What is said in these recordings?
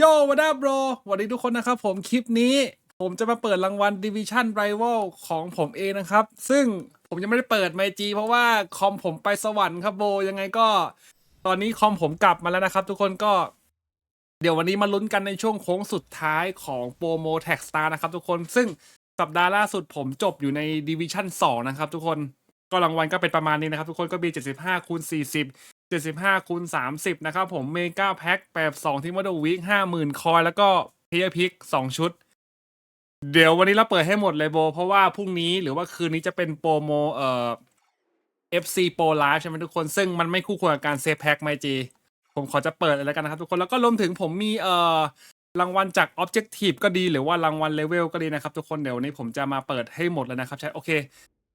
โยวันด้าโบรวัสดีทุกคนนะครับผมคลิปนี้ผมจะมาเปิดรางวัล Division Rival ของผมเองนะครับ ซึ่งผมยังไม่ได้เปิดไมจีเพราะว่าคอมผมไปสวรรค์ครับโบยังไงก็ ตอนนี้คอมผมกลับมาแล้วนะครับ ทุกคนก็ เดี๋ยววันนี้มาลุ้นกันในช่วงโค้งสุดท้ายของโปรโมแท็กสตาร์นะครับทุกคนซึ่งสัปดาห์ล่าสุดผมจบอยู่ในดิวิชั่น2นะครับทุกคนก็รางวัลก็เป็นประมาณนี้นะครับ ทุกคนก็มี 75คูณ40 75คูณ30 นะครับผมเมกาแพ็คแบบ2ที่มอดวิก50,000 คอย แล้วก็เพียพิก2ชุด เดี๋ยววันนี้เราเปิดให้หมดเลยโบ เพราะว่าพรุ่งนี้หรือว่าคืนนี้จะเป็นโปรโมเอ่อ FC Pro Live ใช่ไหมทุกคน ซึ่งมันไม่คู่ควรกับการเซฟแพ็คไมจี ผมขอจะเปิดเลยแล้วกันนะครับทุกคน แล้วก็รวมถึงผมมีเอ่อรางวัลจาก Objective ก็ดีหรือว่ารางวัลเลเวลก็ดีนะครับทุกคนเดี๋ยววันนี้ผมจะมาเปิดให้หมดแล้วนะครับใช่โอเค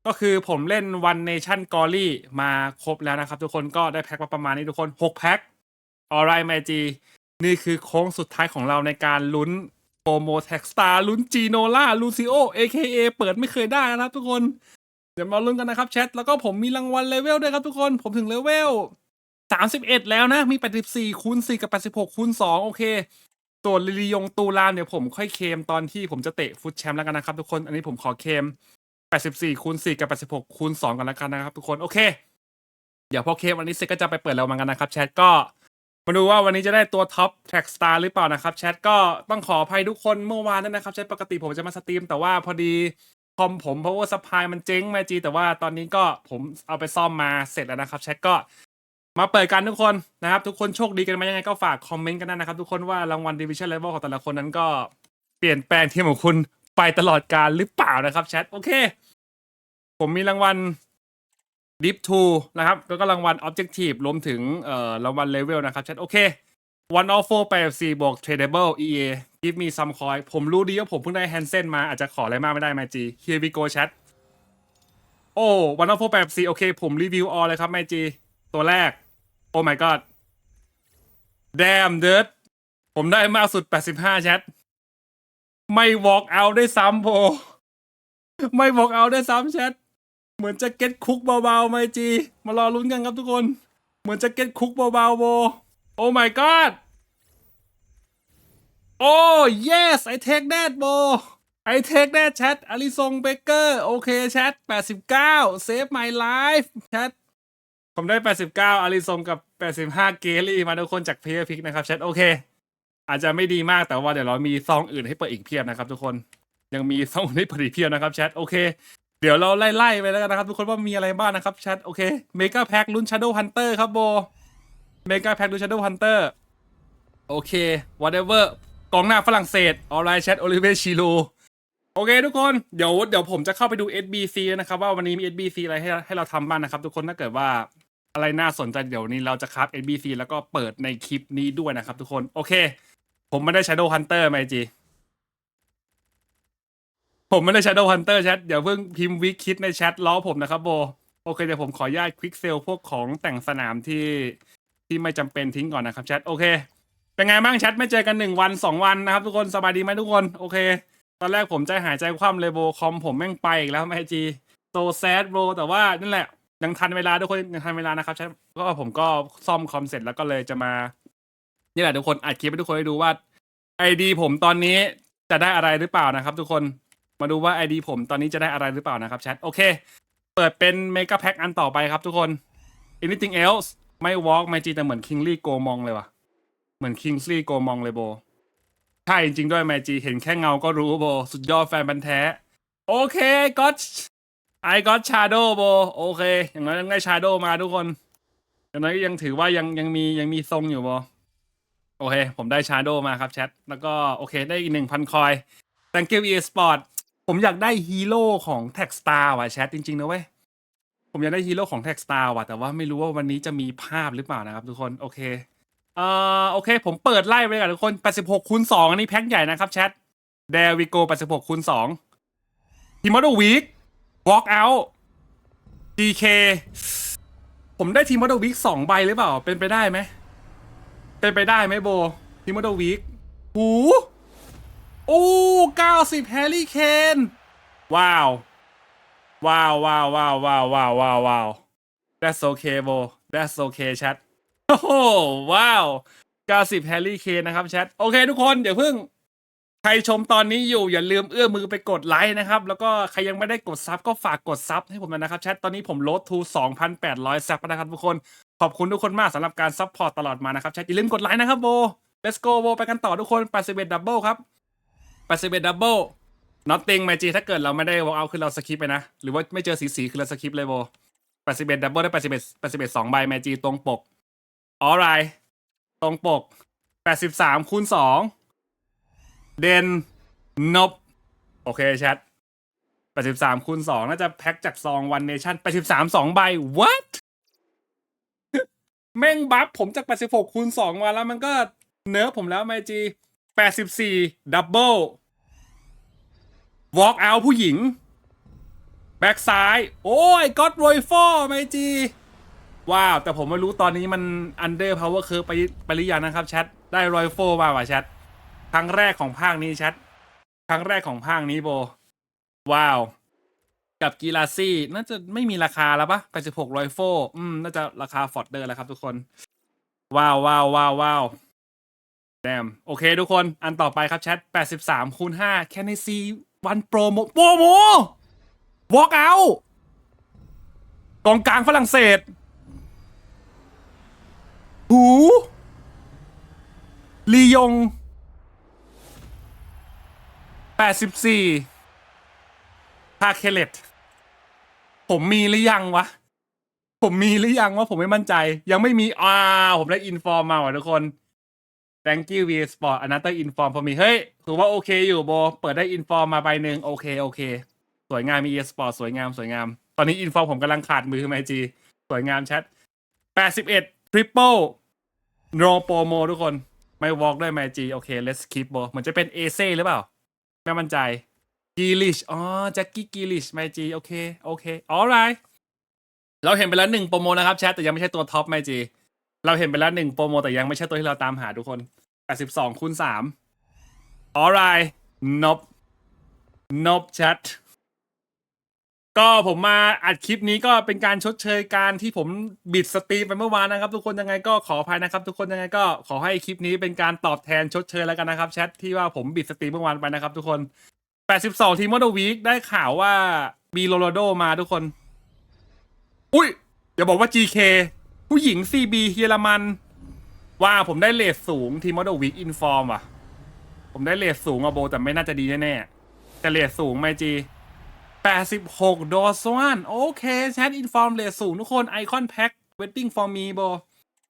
ก็คือผมเล่น One Nation g o r y มาครบแล้วนะครับ ทุกคนก็ได้แพ็คมาประมาณนี้ทุกคน 6 แพ็คออไรแมจีนี่คือโค้งสุดท้ายของเราในการลุ้นโปรโมแท็กสตาร์ลุ้นจีโนล่าลูซิโอ AKA เปิดไม่เคยได้นะครับทุกคน เดี๋ยวมาลุ้นกันนะครับแชท แล้วก็ผมมีรางวัลเลเวลด้วยครับทุกคน ผมถึงเลเวลสามสิบเอ็ดแล้วนะ มีแปดสิบสี่คูณสี่กับแปดสิบหกคูณสองโอเคส่วนลิลิยงตูรามเดี๋ยวผมค่อยเคมตอนที่ผมจะเตะฟุตแชมป์แล้วกันนะครับทุกคน อันนี้ผมขอเคม แปดสิบสี่คูณสี่กับแปดสิบหกคูณสองกันแล้วกันนะครับทุกคนโอเค เดี๋ยวพอเคลมอันนี้เสร็จก็จะไปเปิดแล้วมันกันนะครับแชทก็มาดูว่าวันนี้จะได้ตัวท็อปแท็กสตาร์หรือเปล่านะครับแชทก็ต้องขออภัยทุกคนเมื่อวานด้วยนะครับแชทปกติผมจะมาสตรีมแต่ว่าพอดีคอมผมเพราะว่าสปายมันเจ๊งมาจีแต่ว่าตอนนี้ก็ผมเอาไปซ่อมมาเสร็จแล้วนะครับแชทก็มาเปิดกันทุกคนนะครับ ทุกคนโชคดีกันไหมยังไงก็ฝากคอมเมนต์กันได้นะครับ ทุกคนว่ารางวัลดิวิชั่นเลเวลของแต่ละคนนั้นก็เปลี่ยนแปลงทีมของคุณไปตลอดการหรือเปล่านะครับแชทโอเค ผมมีรางวัลดิฟทูนะครับ แล้วก็รางวัลออบเจกตีฟรวมถึงเอ่อรางวัลเลเวลนะครับแชทโอเค one of four ไป4บวก tradable EA give me some coin ผมรู้ดีว่าผมเพิ่งได้แฮนเซนมาอาจจะขออะไรมากไม่ได้ไมจี here we go chat โอ้ one of four ไป4โอเค ผมรีวิวออเลยครับไมจีตัวแรก โอ้ my god damn dude ผมได้มากสุด 85 แชท ไม่ walk out ได้ซ้ำโพ ไม่ walk out ได้ซ้ำแชท เหมือนจะเก็ตคุกเบาๆไมจี มารอลุ้นกันครับทุกคน เหมือนจะเก็ตคุกเบาๆโบ โอ้ my god โอ้ yes I take that โบ I take that แชทอลิซงเบเกอร์โอเคแชท89 save my life แชทผมได้ 89อาริซงกับ 85 เกลี่มาทุกคนจากเพย์พิกนะครับแชทโอเค อาจจะไม่ดีมากแต่ว่าเดี๋ยวเรามีซองอื่นให้เปิดอีกเพียบนะครับทุกคนยังมีซองอื่นให้เปิดอีกเพียบนะครับแชทโอเค เดี๋ยวเราไล่ๆไปแล้วกันนะครับ ทุกคนว่ามีอะไรบ้างนะครับแชทโอเคเมกาแพ็คลุ้น Shadow Hunter ครับโบเมกาแพ็คลุ้น Shadow Hunter โอเค whatever กองหน้าฝรั่งเศสออไลน์แชทโอลิเวชิลูโอเคทุกคนเดี๋ยวเดี๋ยวผมจะเข้าไปดู SBC นะครับ ว่าวันนี้มี SBC อะไรให้ให้เราทำบ้างนะครับ ทุกคนถ้าเกิดว่าอะไรน่าสนใจเดี๋ยวนี้เราจะคับ SBC แล้วก็เปิดในคลิปนี้ด้วยนะครับ ทุกคนโอเค ผมไม่ได้ Shadow Hunter ไหมจี ผมไม่ได้ Shadow Hunter แชทเดี๋ยวเพิ่งพิมพ์วิคิดในแชทล้อผมนะครับโบ โอเคเดี๋ยวผมขออนุญาตควิกเซลพวกของแต่งสนามที่ที่ไม่จำเป็นทิ้งก่อนนะครับแชทโอเค เป็นไงบ้างแชทไม่เจอกันหนึ่งวันสองวันนะครับทุกคนสบายดีไหมทุกคนโอเค ตอนแรกผมใจหายใจคว่ำเลยโบคอมผมแม่งไปอีกแล้วไม่จีโซแซดโบแต่ว่านั่นแหละยังทันเวลาทุกคนยังทันเวลานะครับใช่ก็ผมก็ซ่อมคอมเสร็จแล้วก็เลยจะมานี่แหละทุกคนอัดคลิปให้ทุกคนได้ดูว่าไอดีผมตอนนี้จะได้อะไรหรือเปล่านะครับ ทุกคน มาดูว่าไอดีผมตอนนี้จะได้อะไรหรือเปล่านะครับแชท โอเค เปิดเป็นเมกาแพ็คอันต่อไปครับทุกคน anything else ไม่ walk ไม่จีแต่เหมือน kingly go มองเลยว่ะ เหมือน kingly go มองเลยโบ ใช่จริงๆด้วยแมจีเห็นแค่เงาก็รู้โบ สุดยอดแฟนบันแท้ โอเคก็ไอก็ชาโดโบ โอเค อย่างน้อยยังได้ชาโดมาทุกคน อย่างน้อยก็ยังถือว่ายังยังมียังมีทรงอยู่โบโอเค ผมได้ชาโดมาครับแชท แล้วก็โอเคได้อีกหนึ่งพันคอย thank you e sport ผมอยากได้ฮีโร่ของแท็กสตาร์ว่ะแชทจริงๆนะเว้ยผมอยากได้ฮีโร่ของแท็กสตาร์ว่ะแต่ว่าไม่รู้ว่าวันนี้จะมีภาพหรือเปล่านะครับทุกคนโอเคเอ่อโอเค ผมเปิดไล่ไปเลยกันทุกคน 86คูณ2อันนี้แพ็คใหญ่นะครับแชท There we go 86คูณ2ทีมอดวีค walk out DK ผมได้ทีมอดวีคสองใบหรือเปล่า เป็นไปได้ไหมเป็นไปได้ไหมโบทีมอดวีคหู โอ้90แฮร์รี่เคนว้าว ว้าวว้าวว้าวว้าวว้าวว้าวว้าว that's okay โบ that's okay chat โอ้โหว้าว90แฮร์รี่เคนนะครับแชทโอเคทุกคนเดี๋ยวเพิ่งใครชมตอนนี้อยู่อย่าลืมเอื้อมมือไปกดไลค์นะครับ แล้วก็ใครยังไม่ได้กดซับก็ฝากกดซับให้ผมนะครับแชทตอนนี้ผมลดทู 2,800 ซับแล้วนะครับทุกคนขอบคุณทุกคนมากสำหรับการซัพพอร์ตตลอดมานะครับแชทอย่าลืมกดไลค์นะครับโบ let's go โบไปกันต่อทุกคน81ดับเบิลครับ 81ดับเบิล nothing ไมจีถ้าเกิดเราไม่ได้ walk out คือเราสคิปไปนะ หรือว่าไม่เจอสีสีคือเราสคิปเลยโบ81ดับเบิลได้81 81 2ใบไมจีตรงปก alright ตรงปก83คูณ2เดนนบ โอเคแชท83คูณ2น่าจะแพ็คจากซองวันเนชั่น83 2ใบ what แม่งบัฟผมจาก86คูณ2มาแล้วมันก็เนิร์ฟผมแล้วไมจี84ดับเบิล วอล์กเอาผู้หญิง แบ็กซ้าย โอ้ยก็อดโรยฟอร์ไมจี ว้าว แต่ผมไม่รู้ตอนนี้มันอันเดอร์พาวเวอร์เคิร์ไปไปหรือยังนะครับแชท ได้รอยโฟมาว่ะแชท ครั้งแรกของภาคนี้แชท ครั้งแรกของภาคนี้โบ ว้าว กับกีฬาซี่น่าจะไม่มีราคาแล้วปะ86รอยโฟอืม น่าจะราคาฟอร์ดเดอร์แล้วครับทุกคน ว้าวว้าวว้าวว้าวแดมโอเคทุกคน อันต่อไปครับแชท 83คูณ5แค่ในซี วันโปรโมโปรโมวอล์กเอากองกลางฝรั่งเศส หูลียง 84 พาเคเลตผมมีหรือยังวะ ผมมีหรือยังวะ ผมไม่มั่นใจ ยังไม่มี อ่า ผมได้อินฟอร์มมาว่ะทุกคน thank you V Sport another inform for me เฮ้ยถือว่าโอเคอยู่โบ เปิดได้อินฟอร์มมาใบหนึ่งโอเคโอเค สวยงามมี e sport สวยงามสวยงาม ตอนนี้อินฟอร์มผมกำลังขาดมือไมจีสวยงามแชท81 triple no promo ทุกคน ไม่ walk ด้วยไมจีโอเค let's keep โบเหมือนจะเป็นเอเซ่หรือเปล่า ไม่มั่นใจกีลิชอ๋อแจ็คกี้กีลิชไมจีโอเคโอเค alright เราเห็นไปแล้วหนึ่งโปรโมนะครับแชทแต่ยังไม่ใช่ตัวท็อปไมจี เราเห็นไปแล้วหนึ่งโปรโมแต่ยังไม่ใช่ตัวที่เราตามหาทุกคน82คูณ3 alright nope nope chat ก็ผมมาอัดคลิปนี้ก็เป็นการชดเชยการที่ผมบิดสตรีมไปเมื่อวานนะครับ ทุกคนยังไงก็ขออภัยนะครับ ทุกคนยังไงก็ขอให้คลิปนี้เป็นการตอบแทนชดเชยแล้วกันนะครับแชทที่ว่าผมบิดสตรีมเมื่อวานไปนะครับ ทุกคน 82 ทีมมอเตอร์วีคได้ข่าวว่ามีโรนัลโดมาทุกคน อุ้ยอย่าบอกว่า GK ผู้หญิง CB เยอรมัน ว่าผมได้เลทสูงทีมมอเตอร์วีคอินฟอร์มว่ะ ผมได้เลทสูงอะโบ แต่ไม่น่าจะดีแน่ๆแต่เลทสูงไหมจี86ดอสวานโอเคแชทอินฟอร์มเลทสูงทุกคนไอคอนแพ็คเวดดิ้งฟอร์มีโบ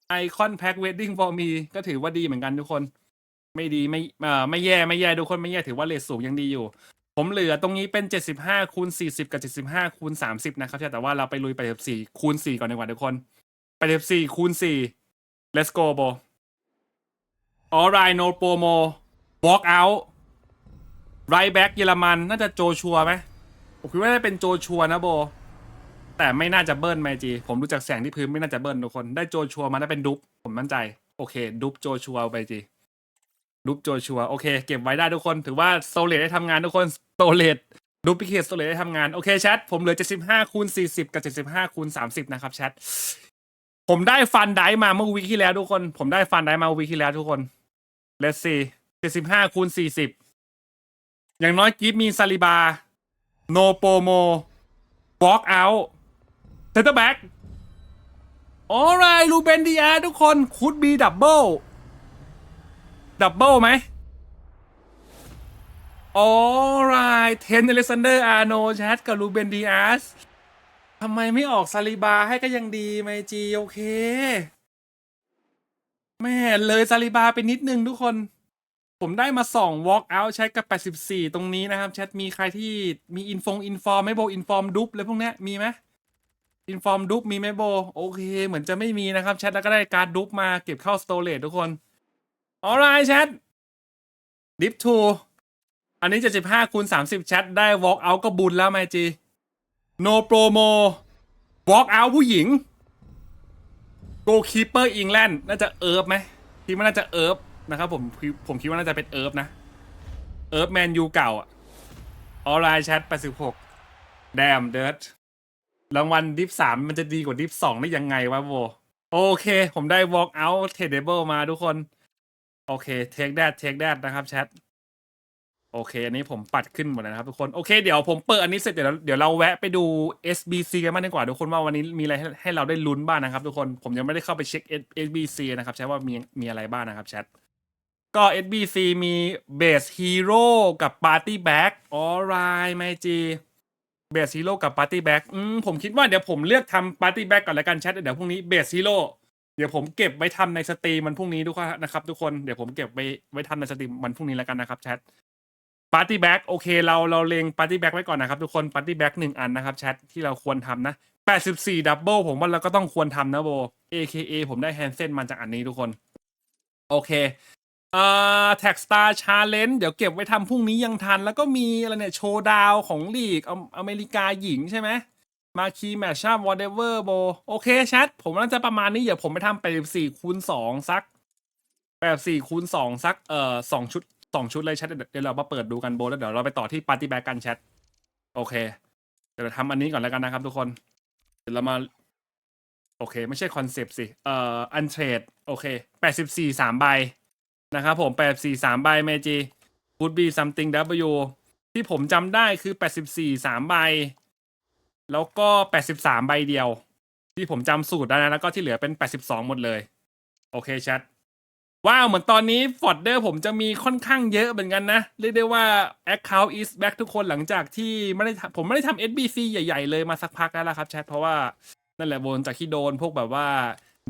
ไอคอนแพ็คเวดดิ้งฟอร์มีก็ถือว่าดีเหมือนกันทุกคน ไม่ดีไม่เอ่อไม่แย่ไม่แย่ทุกคนไม่แย่ถือว่าเลทสูงยังดีอยู่ ผมเหลือตรงนี้เป็น 75คูณ40 กับ 75คูณ30 นะครับแต่ว่าเราไปลุย84คูณ4ก่อนดีกว่าทุกคน 84คูณ4 let's go โบ alright no promo walk out right back เยอรมันน่าจะโจชัวไหมผมคิดว่าน่าจะเป็นโจชัวนะโบ แต่ไม่น่าจะเบิ้ลไมจี ผมดูจากแสงที่พื้นไม่น่าจะเบิ้ลทุกคน ได้โจชัวมาน่าเป็นดุ๊บผมมั่นใจ โอเค ดุ๊บโจชัวไปจี ดุ๊บโจชัว โอเค เก็บไว้ได้ทุกคน ถือว่าโซเลตได้ทำงานทุกคนโซเลตดูพิเคทโซเลตได้ทำงาน โอเคแชทผมเหลือ 75คูณ40 กับ 75คูณ30 นะครับแชท ผมได้ฟันได้มาเมื่อวีคที่แล้วทุกคน ผมได้ฟันได้มาวีคที่แล้วทุกคน let's see 75คูณ40อย่างน้อยกิฟมีซาลิบา no promo walk out center back alright ลูเบนดีอาทุกคนคุดบีดับเบิลดับเบิลไหม alright เทนเอเลซันเดอร์อาร์โนแชทกับลูเบนดีอาส ทำไมไม่ออกซาลิบาให้ก็ยังดีไมจีโอเค แม่เลยซาลิบาไปนิดนึงทุกคน ผมได้มาสอง walk out ใช้กับ 84 ตรงนี้นะครับ แชทมีใครที่มีอินฟงอินฟอร์มไม่โบอินฟอร์มดุ๊บเลยพวกเนี้ยมีไหมอินฟอร์มดุ๊บมีไหมโบ โอเค เหมือนจะไม่มีนะครับ แชทแล้วก็ได้การดุ๊บมาเก็บเข้าสโตรเลตทุกคน alright แชทดิฟทูอันนี้75คูณ30 แชทได้ walk out ก็บุญแล้วไมจี no promo walk out ผู้หญิง goalkeeper England น่าจะเอิร์ฟไหมที่มันน่าจะเอิร์ฟนะครับผมผมคิดว่าน่าจะเป็นเอิร์ฟนะ เอิร์ฟแมนยูเก่าอะออไลน์แชท86แดมเดิร์ดรางวัลดิฟสามมันจะดีกว่าดิฟสองได้ยังไงวะโบโอเค ผมได้ walk out tradable มาทุกคน โอเคเทคแดดเทคแดดนะครับแชท โอเค อันนี้ผมปัดขึ้นหมดแล้วนะครับทุกคนโอเคเดี๋ยวผมเปิดอันนี้เสร็จเดี๋ยวเดี๋ยวเราแวะไปดู SBC กันบ้างดีกว่าทุกคนว่าวันนี้มีอะไรให้ให้เราได้ลุ้นบ้างนะครับ ทุกคนผมยังไม่ได้เข้าไปเช็ค SBC นะครับแชทว่ามีมีอะไรบ้างนะครับแชทก็ SBC มี Base Hero กับ Party Back ออไรไมจี Base Hero กับ Party Back อืมผมคิดว่าเดี๋ยวผมเลือกทำ Party Back ก่อนแล้วกันแชทเดี๋ยวพรุ่งนี้ Base Hero เดี๋ยวผมเก็บไว้ทำในสตรีมมันพรุ่งนี้ทุกคนนะครับ ทุกคนเดี๋ยวผมเก็บไว้ไว้ทำในสตรีมมันพรุ่งนี้แล้วกันนะครับแชท ปาร์ตี้แบ็กโอเคเราเราเลงปาร์ตี้แบ็กไว้ก่อนนะครับ ทุกคนปาร์ตี้แบ็กหนึ่งอันนะครับแชทที่เราควรทำนะ84ดับเบิลผมว่าเราก็ต้องควรทำนะโบ AKA ผมได้แฮนเซนมาจากอันนี้ทุกคน โอเคเอ่อแท็กสตาร์ชาเลนจ์เดี๋ยวเก็บไว้ทำพรุ่งนี้ยังทัน แล้วก็มีอะไรเนี่ย โชว์ดาวของลีกอเมริกาหญิงใช่ไหมมาคีแมชชั่นวอเดเวอร์โบ โอเคแชทผมน่าจะประมาณนี้เดี๋ยวผมไปทำ84คูณ2สัก84คูณ2สักเอ่อสองชุด สองชุดเลยแชทเดี๋ยวเรามาเปิดดูกันโบแล้วเดี๋ยวเราไปต่อที่ปาร์ตี้แบ็กกันแชทโอเค เดี๋ยวเราทำอันนี้ก่อนแล้วกันนะครับทุกคน เดี๋ยวเรามาโอเค ไม่ใช่คอนเซปต์สิเอ่ออันเทรดโอเค84 3ใบนะครับผม84 3ใบเมจี would be something W ที่ผมจำได้คือ84 3ใบ แล้วก็83ใบเดียว ที่ผมจำสูตรได้นะแล้วก็ที่เหลือเป็น82หมดเลย โอเคแชท ว้าวเหมือนตอนนี้ฟอร์ดเดอร์ผมจะมีค่อนข้างเยอะเหมือนกันนะ เรียกได้ว่า Account is back ทุกคนหลังจากที่ไม่ได้ผมไม่ได้ทำ SBC ใหญ่ๆเลยมาสักพักแล้วละครับแชทเพราะว่านั่นแหละโบนจากที่โดนพวกแบบว่า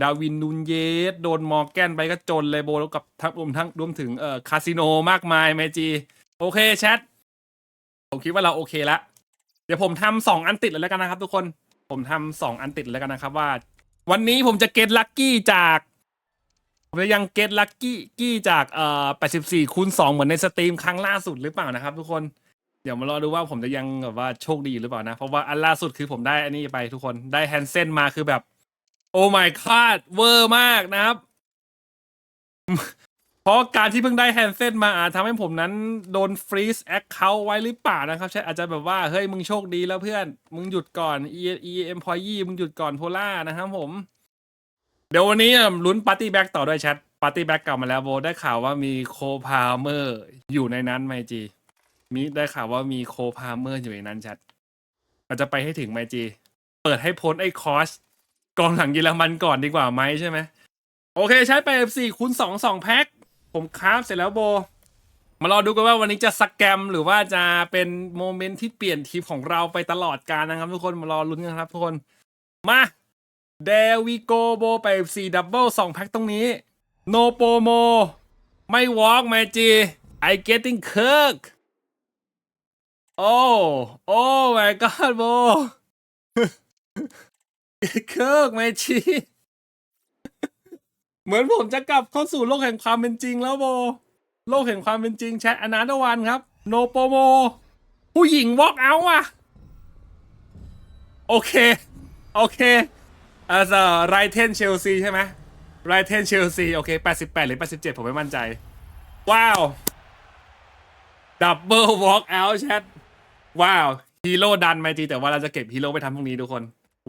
ดาวินนูนเยสโดนมอร์แกนไปก็จนเลยโบแล้วกับทั้งรวมทั้งรวมถึงเอ่อคาสิโนมากมายเมจี โอเคแชท ผมคิดว่าเราโอเคละ เดี๋ยวผมทำสองอันติดเลยแล้วกันนะครับ ทุกคนผมทำสองอันติดเลยแล้วกันนะครับว่า วันนี้ผมจะเก็ตลัคกี้จาก ผมจะยังเก็ตลัคกี้กี้จากเอ่อ84คูณ2เหมือนในสตรีมครั้งล่าสุดหรือเปล่านะครับ ทุกคน เดี๋ยวมารอดูว่าผมจะยังแบบว่าโชคดีหรือเปล่านะ เพราะว่าอันล่าสุดคือผมได้อันนี้ไปทุกคนได้แฮนเซนมาคือแบบ โอ้ my god เวอร์มากนะครับ เพราะการที่เพิ่งได้แฮนเซนมาอาจทำให้ผมนั้นโดนฟรีซแอคเคาท์ไว้หรือเปล่านะครับ ใช่อาจจะแบบว่า เฮ้ย มึงโชคดีแล้วเพื่อน มึงหยุดก่อน e e employee มึงหยุดก่อนโพล่านะครับผม เดี๋ยววันนี้ลุ้นปาร์ตี้แบ็กต่อด้วยแชทปาร์ตี้แบ็กกลับมาแล้วโบได้ข่าวว่ามีโคพาเมอร์อยู่ในนั้นไหมจี มีได้ข่าวว่ามีโคพาเมอร์อยู่ในนั้นแชทเราจะไปให้ถึงไหมจี เปิดให้พ้นไอ้คอสกองหลังเยอรมันก่อนดีกว่าไหมใช่ไหมโอเคใช้ไป F4 คูณ2 2แพ็คผมคราฟเสร็จแล้วโบ มารอดูกันว่าวันนี้จะสแกมหรือว่าจะเป็นโมเมนต์ที่เปลี่ยนทีมของเราไปตลอดการนะครับทุกคนมารอลุ้นกันครับทุกคนมา เดวิโกโบไป F4 ดับเบิล2แพ็คตรงนี้โนโปโมไม่วอล์กแมจี I getting cook โอ้โอ้ my god โบเคิร์กแมชีเหมือนผมจะกลับเข้าสู่โลกแห่งความเป็นจริงแล้วโบ โลกแห่งความเป็นจริงแชทอนาตวันครับ โนโปโม ผู้หญิงวอล์กเอาอะโอเค โอเค อ่าไรเทนเชลซีใช่ไหมไรเทนเชลซีโอเค 88 หรือ 87 ผมไม่มั่นใจ ว้าวดับเบิลวอล์กเอาแชทว้าวฮีโร่ดันไมาจีแต่ว่าเราจะเก็บฮีโร่ไปทำพรุ่งนี้ทุกคน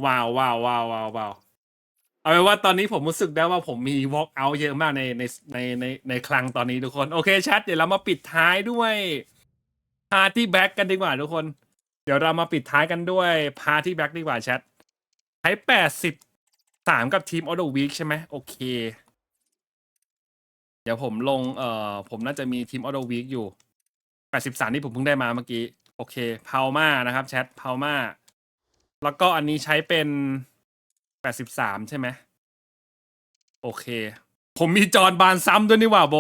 ว้าวว้าวว้าวว้าวว้าวเอาเป็นว่าตอนนี้ผมรู้สึกได้ว่าผมมี walk out เยอะมากในในในในในคลังตอนนี้ทุกคน โอเคชัดเดี๋ยวเรามาปิดท้ายด้วย party back กันดีกว่าทุกคน เดี๋ยวเรามาปิดท้ายกันด้วย party back ดีกว่าแชท ช้แปดสิบสามกับทีม of the week ใช่ไหมโอเค เดี๋ยวผมลงเอ่อผมน่าจะมีทีม of the week อยู่แปดสิบสามที่ผมเพิ่งได้มาเมื่อกี้ โอเคพาวมานะครับแชทพาวมาแล้วก็อันนี้ใช้เป็นแปดสิบสามใช่ไหมโอเค ผมมีจอนบานซ้ำด้วยนี่หว่าโบ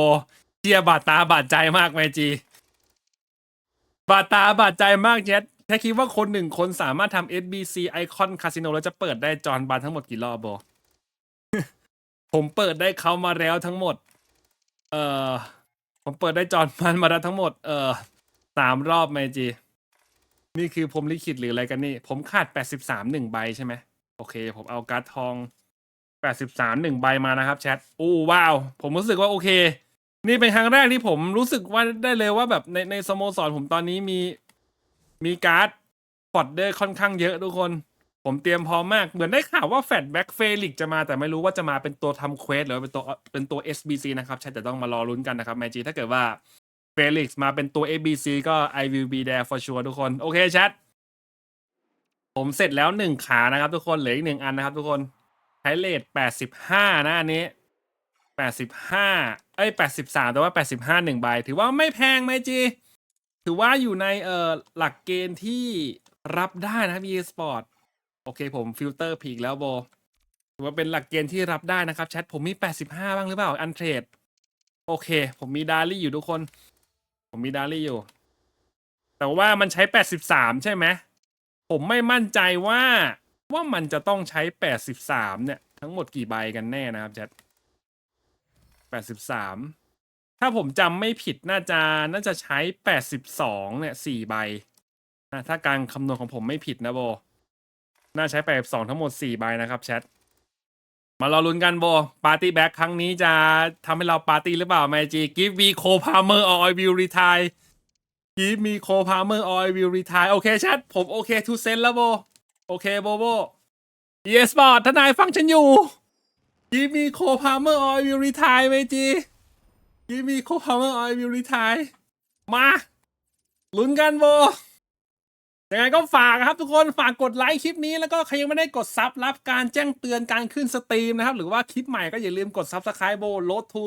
เจียบาดตาบาดใจมากแมจีบาดตาบาดใจมากเจ็ด แค่คิดว่าคนหนึ่งคนสามารถทำ SBC ไอคอนคาสิโนแล้วจะเปิดได้จอนบานทั้งหมดกี่รอบโบผมเปิดได้เขามาแล้วทั้งหมด เอ่อ ผมเปิดได้จอนบานมาแล้วทั้งหมด เอ่อสามรอบแมจี นี่คือผมลิขิตหรืออะไรกันนี่ ผมขาด83หนึ่งใบใช่ไหม โอเค ผมเอาการ์ดทอง83หนึ่งใบมานะครับแชทอู้ว้าว ผมรู้สึกว่าโอเค นี่เป็นครั้งแรกที่ผมรู้สึกว่าได้เลยว่าแบบในในสโมสรผมตอนนี้มี มีการ์ดฟอดเดอร์ค่อนข้างเยอะทุกคน ผมเตรียมพร้อมมาก เหมือนได้ข่าวว่าแฟดแบ็กเฟลิกจะมาแต่ไม่รู้ว่าจะมาเป็นตัวทำเควสหรือเป็นตัวเป็นตัว SBC นะครับ ใช่แต่ต้องมารอลุ้นกันนะครับแมจีถ้าเกิดว่าเฟลิกซ์มาเป็นตัว ABC ก็ I will be there for sure ทุกคน โอเคแชทผมเสร็จแล้วหนึ่งขานะครับ ทุกคนเหลืออีกหนึ่งอันนะครับทุกคนใช้เลทแปดสิบห้านะอันนี้แปดสิบห้าเอ้ยแปดสิบสามแต่ว่าแปดสิบห้าหนึ่งใบถือว่าไม่แพงไหมจี ถือว่าอยู่ในเอ่อหลักเกณฑ์ที่รับได้นะครับ e sport โอเคผมฟิลเตอร์ผีกแล้วโบถือว่าเป็นหลักเกณฑ์ที่รับได้นะครับแชทผมมี 85 บ้างหรือเปล่าอันเทรดโอเค ผมมีดารี่อยู่ทุกคน ผมมีดารี่อยู่ แต่ว่ามันใช้ 83 ใช่ไหมผมไม่มั่นใจว่าว่ามันจะต้องใช้ 83 เนี่ย ทั้งหมดกี่ใบกันแน่นะครับแชท83 ถ้าผมจำไม่ผิดน่าจะน่าจะใช้82เนี่ย4ใบนะถ้าการคำนวณของผมไม่ผิดนะโบ น่าใช้82ทั้งหมด4ใบนะครับแชท มารอลุ้นกันโบ ปาร์ตี้แบ็คครั้งนี้จะทำให้เราปาร์ตี้หรือเปล่าแมจีกิฟวีโคพาเมอร์ออยวิลรีทายกิฟมีโคพาเมอร์ออยวิลรีทายโอเคแชท ผมโอเคทูเซนแล้วโบ โอเคโบโบเยสบอร์ดทนายฟังฉันอยู่กิฟมีโคพาเมอร์ออยวิลรีทายแมจี กิมีโคพาเมอร์ออยวิลรีทายมาลุ้นกันโบยังไงก็ฝากครับทุกคนฝากกดไลค์คลิปนี้แล้วก็ใครยังไม่ได้กดซับรับการแจ้งเตือนการขึ้นสตรีมนะครับ หรือว่าคลิปใหม่ก็อย่าลืมกดซับสไคร b e โบลดทู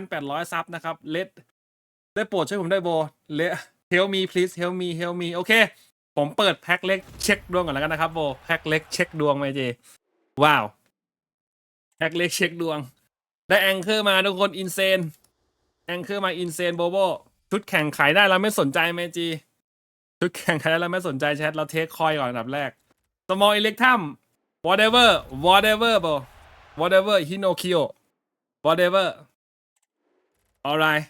2,800ซับนะครับเลดได้โปรดช่วยผมได้โบเลเฮลมี please help me help me โอเค ผมเปิดแพ็คเล็กเช็คดวงก่อนแล้วกันนะครับโบแพ็คเล็กเช็คดวงไหมเจว้าวแพ็คเล็กเช็คดวง ได้แองเกอร์มาทุกคนอินเซน แองเกอร์มาอินเซนโบโบชุดแข่งขายได้เราไม่สนใจไหมจีชุดแข่งใครแล้วไม่สนใจแชทเราเทคคอยก่อนอันดับแรก small electrum whatever whatever bro whatever hinokio whatever alright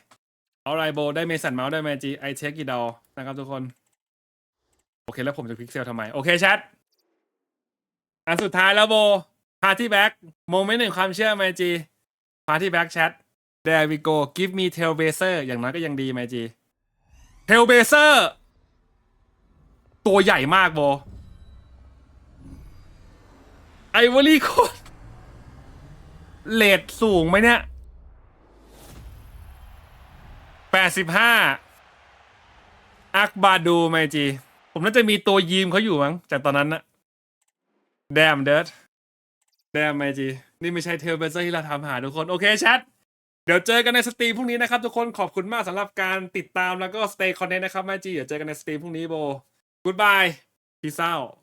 alright bro ได้เมสันเมาส์ได้แมจีไอเทคกี่ดอนะครับทุกคน โอเคแล้วผมจะพิกเซลทำไม โอเคแชทอันสุดท้ายแล้วโบพาที่แบ็กโมเมนต์หนึ่งความเชื่อแมจีพาที่แบ็กแชท there we go give me tail baser อย่างน้อยก็ยังดีแมจี tail baser ตัวใหญ่มากโบไอวอรี่โคตรเลดสูงไหมเนี่ยแปดสิบห้าอักบาดูไมจี ผมน่าจะมีตัวยีมเขาอยู่มั้งจากตอนนั้นนะแดมเดิร์ดแดมไมจี นี่ไม่ใช่เทลเบเซอร์ที่เราทำหาทุกคน โอเคแชท เดี๋ยวเจอกันในสตรีมพรุ่งนี้นะครับ ทุกคนขอบคุณมากสำหรับการติดตามแล้วก็ stay connect นะครับแมจีเดี๋ยวเจอกันในสตรีมพรุ่งนี้โบ Goodbye Peace out